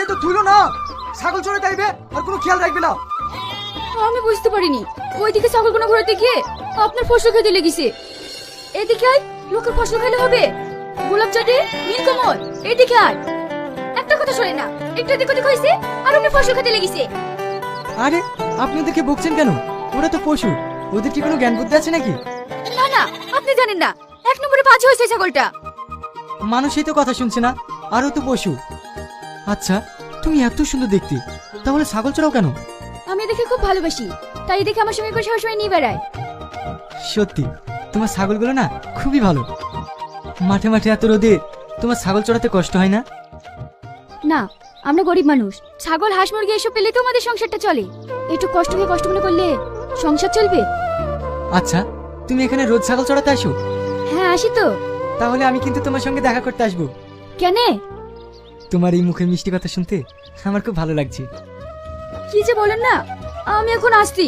খেয়ে তো তুইলো না ছাগল চড়ে তাইবে আর কোনো খেয়াল রাখবে না। আমি বুঝতে পারিনি। ওইদিকে ছাগলগুলো ঘোরাতে গিয়ে আপনার ফসল খেতে লেগেছে। এদিকে আয় লোকের ফসল খেলে হবে। গোলাপ চাটে নীলকমল এদিকে আয়। একটা কথা শোনে না একটু এদিক ওদিক হয়েছে আর আপনি ফসল খেতে লেগেছে। আরে আপনি ওদেরকে বকছেন কেন? ওরা তো পশু। ওদের কি কোনো জ্ঞান বুদ্ধি আছে নাকি? না না আপনি জানেন না এক নম্বরে বাজে হয়েছে ছাগলটা। মানুষই তো কথা শুনছে না আরও তো পশু। আচ্ছা তুমি এত সুন্দর দেখতে। তাহলে ছাগল চড়াও কেন? আমি দেখে খুব ভালোবাসি তাই দেখে আমার সঙ্গে করে সবসময় নিয়ে বেড়ায়। সত্যি তোমার ছাগলগুলো না খুবই ভালো। মাঠে মাঠে এত রোদে তোমার ছাগল চড়াতে কষ্ট হয় না? না আমরা গরিব মানুষ। ছাগল হাঁস মুরগি এসব পেলে তো আমাদের সংসারটা চলে। একটু কষ্ট হয়ে কষ্ট মনে করলে সংসার চলবে? আচ্ছা তুমি এখানে রোজ ছাগল চড়াতে আসো? হ্যাঁ আসি তো। তাহলে আমি কিন্তু তোমার সঙ্গে দেখা করতে আসব। কেনে? তোমার এই মুখের মিষ্টি কথা শুনতে আমার খুব ভালো লাগছে। কি যে বলেন না, আমি এখন আসছি।